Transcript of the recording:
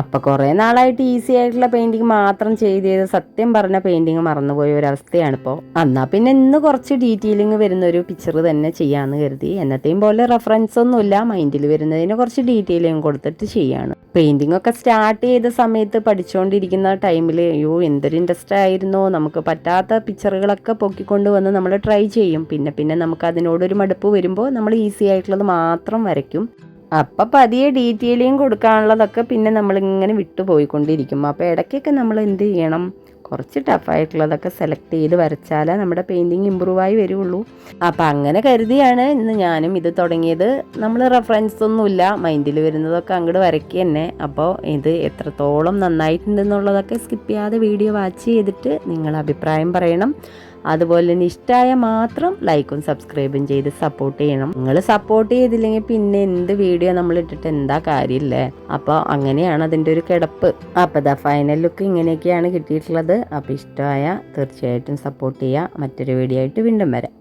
അപ്പം കുറേ നാളായിട്ട് ഈസി ആയിട്ടുള്ള പെയിന്റിങ് മാത്രം ചെയ്ത് ചെയ്ത് സത്യം പറഞ്ഞ പെയിന്റിങ് മറന്നുപോയ ഒരവസ്ഥയാണ് ഇപ്പോൾ എന്നാ പിന്നെ ഇന്ന് കുറച്ച് ഡീറ്റെയിലിംഗ് വരുന്ന ഒരു പിക്ചർ തന്നെ ചെയ്യാന്ന് കരുതി. എന്നത്തെയും പോലെ റെഫറൻസ് ഒന്നുമില്ല. മൈൻഡിൽ വരുന്നതിന് കുറച്ച് ഡീറ്റെയിലിംഗ് കൊടുത്തിട്ട് ചെയ്യാണ്. പെയിന്റിംഗ് ഒക്കെ സ്റ്റാർട്ട് ചെയ്ത സമയത്ത് പഠിച്ചുകൊണ്ടിരിക്കുന്ന ടൈമിൽ അയ്യോ എന്തൊരു ഇൻട്രസ്റ്റ് ആയിരുന്നു. നമുക്ക് പറ്റാത്ത പിക്ചറുകളൊക്കെ പൊക്കിക്കൊണ്ട് വന്ന് നമ്മൾ ട്രൈ ചെയ്യും. പിന്നെ പിന്നെ നമുക്ക് അതിനോടൊരു മടുപ്പ് വരുമ്പോൾ നമ്മൾ ഈസി ആയിട്ടുള്ളത് മാത്രം വരയ്ക്കും. അപ്പം പതിയെ ഡീറ്റെയിലിംഗ് കൊടുക്കാനുള്ളതൊക്കെ പിന്നെ നമ്മൾ നമ്മളിങ്ങനെ വിട്ടുപോയിക്കൊണ്ടിരിക്കും അപ്പോൾ ഇടയ്ക്കൊക്കെ നമ്മൾ എന്ത് ചെയ്യണം? കുറച്ച് ടഫായിട്ടുള്ളതൊക്കെ സെലക്ട് ചെയ്ത് വരച്ചാലേ നമ്മുടെ പെയിന്റിങ് ഇമ്പ്രൂവ് ആയി വരുള്ളൂ. അപ്പം അങ്ങനെ കരുതിയാണ് ഇന്ന് ഞാനും ഇത് തുടങ്ങിയത്. നമ്മൾ റെഫറൻസ് ഒന്നുമില്ല. മൈൻഡിൽ വരുന്നതൊക്കെ അങ്ങോട്ട് വരയ്ക്കുക തന്നെ അപ്പോൾ ഇത് എത്രത്തോളം നന്നായിട്ടുണ്ടെന്നുള്ളതൊക്കെ സ്കിപ്പ് ചെയ്യാതെ വീഡിയോ വാച്ച് ചെയ്തിട്ട് നിങ്ങൾ അഭിപ്രായം പറയണം. അതുപോലെ തന്നെ ഇഷ്ടമായ മാത്രം ലൈക്കും സബ്സ്ക്രൈബും ചെയ്ത് സപ്പോർട്ട് ചെയ്യണം. നിങ്ങൾ സപ്പോർട്ട് ചെയ്തില്ലെങ്കിൽ പിന്നെ എന്ത് വീഡിയോ നമ്മൾ ഇട്ടിട്ട് എന്താ കാര്യമില്ലേ അപ്പോൾ അങ്ങനെയാണ് അതിന്റെ ഒരു കിടപ്പ്. അപ്പോൾ ദാ ഫൈനൽ ലുക്ക് ഇങ്ങനെയൊക്കെയാണ് കിട്ടിയിട്ടുള്ളത്. അപ്പോൾ ഇഷ്ടമായ തീർച്ചയായിട്ടും സപ്പോർട്ട് ചെയ്യുക. മറ്റൊരു വീഡിയോ ആയിട്ട് വീണ്ടും വരാം.